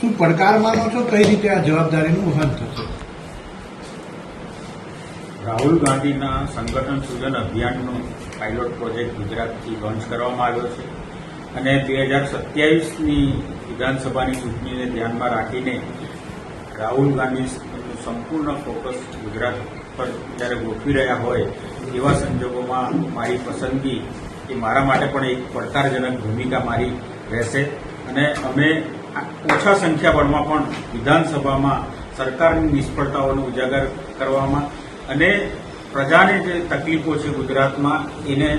શું પડકાર માનો છો? કઈ રીતે આ જવાબદારીનું વહન થશે? રાહુલ ગાંધીના સંગઠન સૂજન અભિયાનનો પાયલોટ પ્રોજેક્ટ ગુજરાતથી લોન્ચ કરવામાં આવ્યો છે. અને બે હજાર સત્યાવીસની વિધાનસભાની ચૂંટણીને ધ્યાનમાં રાખીને રાહુલ ગાંધી સંપૂર્ણ ફોકસ ગુજરાત પર જ્યારે ગોઠવી રહ્યા હોય, એવા સંજોગોમાં મારી પસંદગી એ મારા માટે પણ એક પડકારજનક ભૂમિકા મારી રહેશે. અને અમે ઓછા સંખ્યાબળમાં પણ વિધાનસભામાં સરકારની નિષ્ફળતાઓનો ઉજાગર કરવામાં અને પ્રજાને જે તકલીફો છે ગુજરાતમાં, એને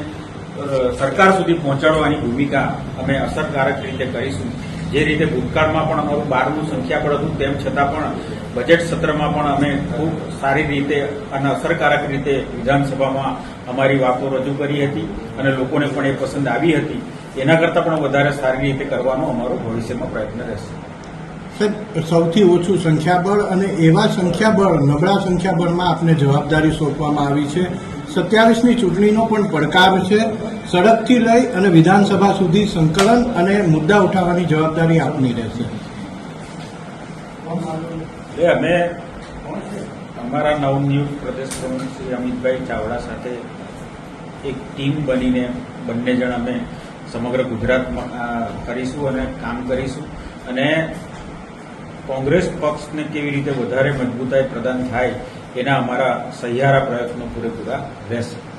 સરકાર સુધી પહોંચાડવાની ભૂમિકા અમે અસરકારક રીતે કરીશું. જે રીતે ભૂતકાળમાં પણ અમારું બારનું સંખ્યાબળ હતું, તેમ છતાં પણ બજેટ સત્રમાં પણ અમે ખૂબ સારી રીતે અને અસરકારક રીતે વિધાનસભામાં અમારી વાતો રજૂ કરી હતી અને લોકોને પણ એ પસંદ આવી હતી. એના કરતાં પણ વધારે સારી રીતે કરવાનો અમારો ભવિષ્યમાં પ્રયત્ન રહેશે. સાહેબ, સૌથી ઓછું સંખ્યાબળ અને એવા સંખ્યાબળ, નબળા સંખ્યાબળમાં આપને જવાબદારી સોંપવામાં આવી છે સત્યાવીસની ચૂંટણીનો પણ પડકાર છે. સડકથી લઈ અને વિધાનસભા સુધી સંકલન અને મુદ્દા ઉઠાવવાની જવાબદારી આપની રહેશે. અમે અમારા નવનિયુક્ત પ્રદેશ પ્રમુખ શ્રી અમિતભાઈ ચાવડા સાથે એક ટીમ બનીને બંને જણ અમે સમગ્ર ગુજરાતમાં કરીશું અને કામ કરીશું. અને કોંગ્રેસ પક્ષને કેવી રીતે વધારે મજબૂતાઈ પ્રદાન થાય એના અમારા સહિયારા પ્રયત્નો પૂરેપૂરા રહેશે